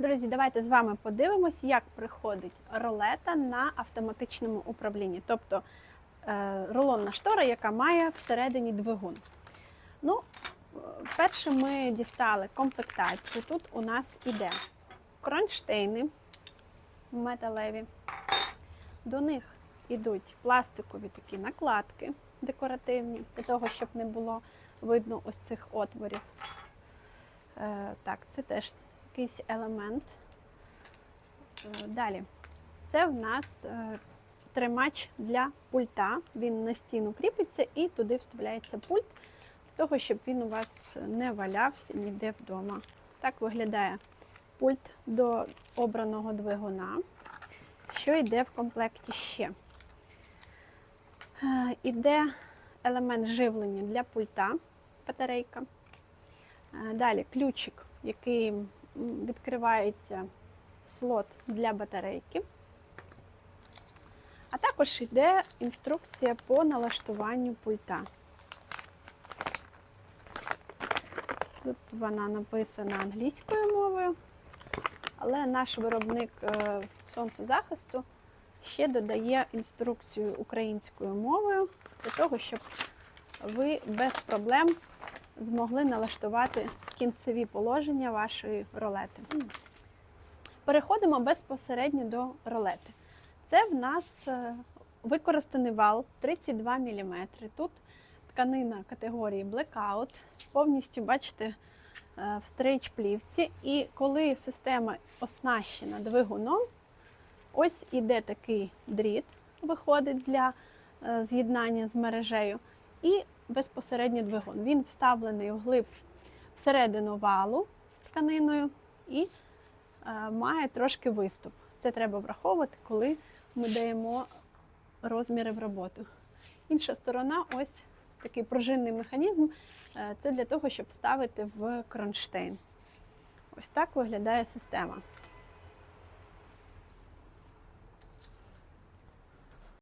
Друзі, давайте з вами подивимось, як приходить ролета на автоматичному управлінні, тобто е, рулонна штора, яка має всередині двигун. Ну, перше ми дістали комплектацію. Тут у нас іде кронштейни металеві. До них йдуть пластикові такі накладки декоративні, для того, щоб не було видно ось цих отворів. Е, так, це теж якийсь елемент. Е, Далі. Це в нас е, тримач для пульта. Він на стіну кріпиться і туди вставляється пульт, для того, щоб він у вас не валявся ніде вдома. Так виглядає пульт до обраного двигуна. Що йде в комплекті ще? Е, Іде елемент живлення для пульта, батарейка. Далі ключик, який відкривається слот для батарейки. А також йде інструкція по налаштуванню пульта. Тут вона написана англійською мовою, але наш виробник е, сонцезахисту ще додає інструкцію українською мовою для того, щоб ви без проблем змогли налаштувати кінцеві положення вашої ролети. Переходимо безпосередньо до ролети. Це в нас е, використаний вал 32 мм. Тут тканина категорії Blackout, повністю, бачите, е, в стрейч плівці. І коли система оснащена двигуном, ось іде такий дріт, виходить для е, з'єднання з мережею, і безпосередньо двигун. Він вставлений вглиб всередину валу з тканиною і е, має трошки виступ. Це треба враховувати, коли ми даємо розміри в роботу. Інша сторона ось такий пружинний механізм. Е, Це для того, щоб вставити в кронштейн. Ось так виглядає система.